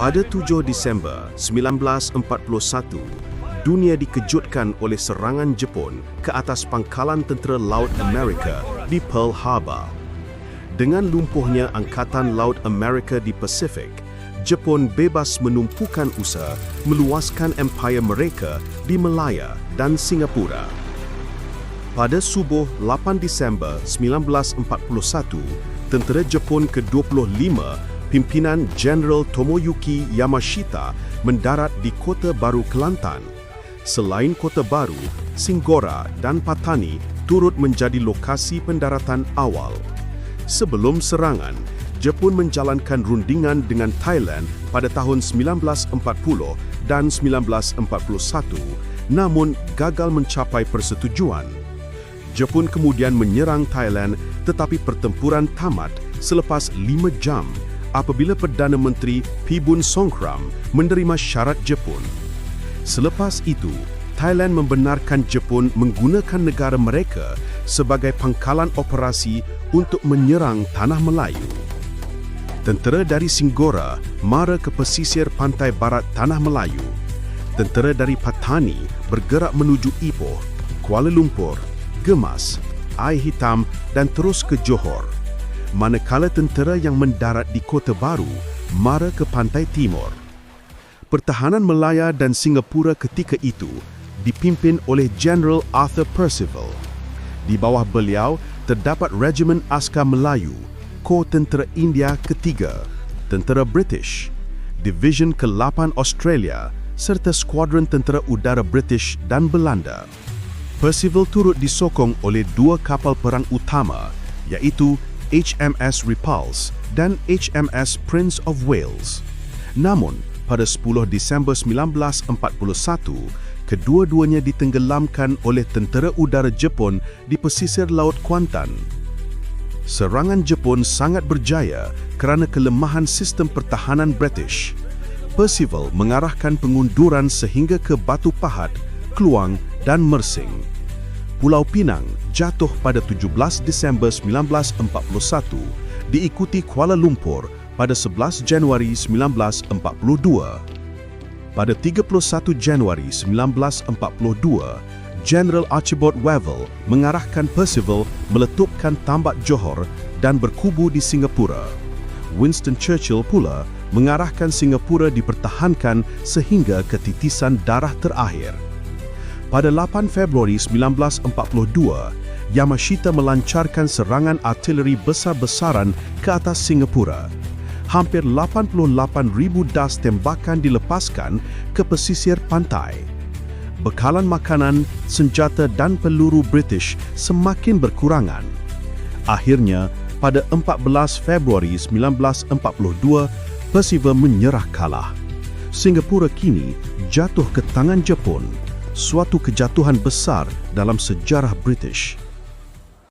Pada 7 Disember 1941, dunia dikejutkan oleh serangan Jepun ke atas pangkalan tentera Laut Amerika di Pearl Harbor. Dengan lumpuhnya Angkatan Laut Amerika di Pasifik, Jepun bebas menumpukan usaha meluaskan empayar mereka di Malaya dan Singapura. Pada subuh 8 Disember 1941, tentera Jepun ke-25 pimpinan Jeneral Tomoyuki Yamashita mendarat di Kota Baru Kelantan. Selain Kota Baru, Singgora dan Patani turut menjadi lokasi pendaratan awal. Sebelum serangan, Jepun menjalankan rundingan dengan Thailand pada tahun 1940 dan 1941 namun gagal mencapai persetujuan. Jepun kemudian menyerang Thailand tetapi pertempuran tamat selepas lima jam apabila Perdana Menteri Pibun Songkram menerima syarat Jepun. Selepas itu, Thailand membenarkan Jepun menggunakan negara mereka sebagai pangkalan operasi untuk menyerang Tanah Melayu. Tentera dari Singgora mara ke pesisir pantai barat Tanah Melayu. Tentera dari Patani bergerak menuju Ipoh, Kuala Lumpur, Gemas, Air Hitam dan terus ke Johor. Manakala tentera yang mendarat di Kota Baru mara ke pantai timur. Pertahanan Melaya dan Singapura ketika itu dipimpin oleh General Arthur Percival. Di bawah beliau terdapat Regimen Askar Melayu Kor Tentera India ketiga, Tentera British, Division ke-8 Australia serta Skuadron Tentera Udara British dan Belanda. Percival turut disokong oleh dua kapal perang utama iaitu HMS Repulse dan HMS Prince of Wales. Namun, pada 10 Disember 1941, kedua-duanya ditenggelamkan oleh tentera udara Jepun di pesisir Laut Kuantan serangan Jepun sangat berjaya kerana kelemahan sistem pertahanan British. Percival mengarahkan pengunduran sehingga ke Batu Pahat, Kluang dan Mersing. Pulau Pinang jatuh pada 17 Disember 1941 diikuti Kuala Lumpur pada 11 Januari 1942. Pada 31 Januari 1942, General Archibald Wavell mengarahkan Percival meletupkan tambak Johor dan berkubu di Singapura. Winston Churchill pula mengarahkan Singapura dipertahankan sehingga ketitisan darah terakhir. Pada 8 Februari 1942, Yamashita melancarkan serangan artileri besar-besaran ke atas Singapura. Hampir 88,000 das tembakan dilepaskan ke pesisir pantai bekalan makanan, senjata dan peluru British semakin berkurangan. Akhirnya, pada 14 Februari 1942, Percival menyerah kalah. Singapura kini jatuh ke tangan Jepun, suatu kejatuhan besar dalam sejarah British.